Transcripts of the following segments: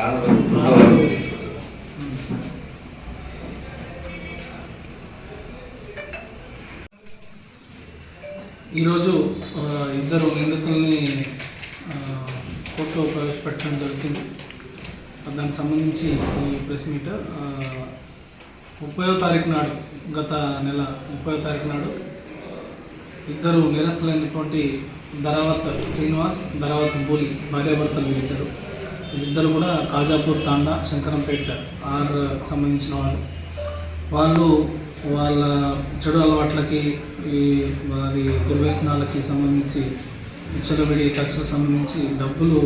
కారణం తీసుకుంటారు ఈరోజు ఇద్దరు నిందితుల్ని కోర్టులో ప్రవేశపెట్టడం జరుగుతుంది. దానికి సంబంధించి ఈ ప్రెస్ మీట్ ముప్పయో ముప్పైవ తారీఖు నాడు గత నెల ముప్పయో తారీఖు నాడు ఇద్దరు నిరసలైనటువంటి ధరావత్ శ్రీనివాస్ ధరావత్ బూలి భార్యాభర్తలు వీళ్ళిద్దరు వీళ్ళిద్దరు కూడా కాజాపూర్ తాండా శంకరంపేట ఆర్ సంబంధించిన వాళ్ళు. వాళ్ళు వాళ్ళ చెడు అలవాట్లకి ఈ వారి దుర్వ్యసనాలకి సంబంధించి విచ్చలవిడి ఖర్చులకు సంబంధించి డబ్బులు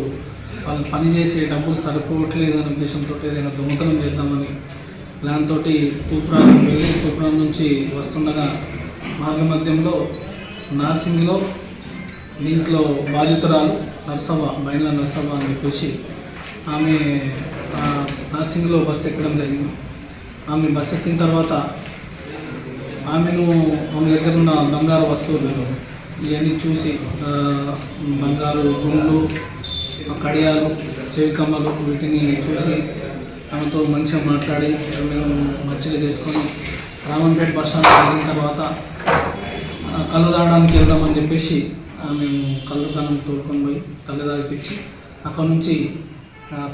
వాళ్ళు పని చేసే డబ్బులు సరిపోవట్లేదు అనే ఉద్దేశంతో ఏదైనా దొంగతనం చేద్దామని ప్లాన్ తోటి తూప్రాన్ వెళ్ళి తూప్రాన్ నుంచి వస్తుండగా మార్గ మధ్యంలో నార్సింగ్లో దీంట్లో బాధితురాలు నర్సవ్వ మహిళా నర్సవ్వ అని చెప్పేసి ఆమె నర్సింగ్లో బస్సు ఎక్కడం జరిగింది. ఆమె బస్సు ఎక్కిన తర్వాత ఆమెను ఆమె దగ్గర ఉన్న బంగారు వస్తువులు ఇవన్నీ చూసి బంగారు గుండ్లు కడియాలు చెవి కమ్మలు వీటిని చూసి ఆమెతో మంచిగా మాట్లాడి మేము మంచిగా చేసుకొని రామన్పేట బస్ స్టాండ్ వెళ్ళిన తర్వాత కళ్ళు తాగడానికి వెళ్దామని చెప్పేసి ఆమె మేము కళ్ళు కన్నం తోడుకొని పోయి కళ్ళు తాగిపించి అక్కడ నుంచి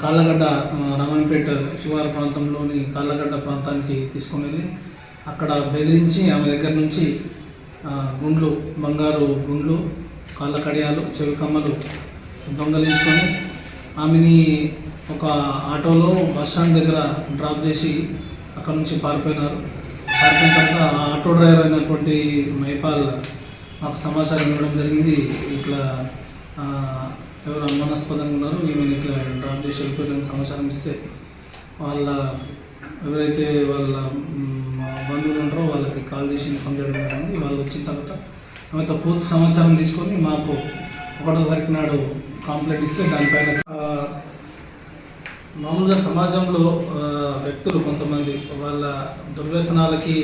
కాళ్ళగడ్డ ఆ, రామాయణపేట శివారు ప్రాంతంలోని కాళ్ళగడ్డ ప్రాంతానికి తీసుకుని వెళ్ళి అక్కడ బెదిరించి ఆమె దగ్గర నుంచి గుండ్లు బంగారు గుండ్లు కాళ్ళ కడియాలు చెవి కమ్మలు దొంగలించుకొని ఆమెని ఒక ఆటోలో బస్ స్టాండ్ దగ్గర డ్రాప్ చేసి అక్కడ నుంచి పారిపోయినారు. పారిపోయిన తర్వాత ఆ ఆటో డ్రైవర్ అయినటువంటి మైపాల్ మాకు సమాచారం ఇవ్వడం జరిగింది. ఇట్లా ఎవరు అనుమానాస్పదంగా ఉన్నారో మేము ఇట్లా డ్రాప్ చేసి వెళ్ళిపోయిన సమాచారం ఇస్తే వాళ్ళ ఎవరైతే వాళ్ళ బంధువులు ఉంటారో వాళ్ళకి కాల్ చేసి ఇన్ఫామ్ చేయడం జరిగింది. వాళ్ళు వచ్చిన తర్వాత ఆమెతో పూర్తి సమాచారం తీసుకొని మాకు ఒకటో తారీఖు నాడు కాంప్లైంట్ ఇస్తే దానిపైన మామూలుగా సమాజంలో వ్యక్తులు కొంతమంది వాళ్ళ దుర్వ్యసనాలకి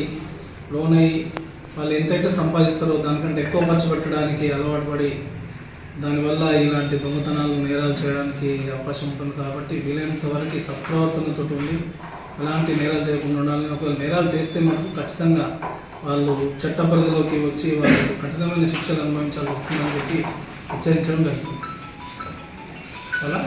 లోనై వాళ్ళు ఎంతైతే సంపాదిస్తారో దానికంటే ఎక్కువ ఖర్చు పెట్టడానికి అలవాటు పడి దానివల్ల ఇలాంటి దొంగతనాలు నేరాలు చేయడానికి అవకాశం ఉంటుంది కాబట్టి వీలైనంత వరకు సత్ప్రవర్తనతో ఉండి ఎలాంటి నేరాలు చేయకుండా ఉండాలని ఒకవేళ నేరాలు చేస్తే మనకు ఖచ్చితంగా వాళ్ళు చట్ట పరిధిలోకి వచ్చి వాళ్ళు కఠినమైన శిక్షలు అనుభవించాల్సి వస్తుందని చెప్పి హెచ్చరించడం జరుగుతుంది. అలా?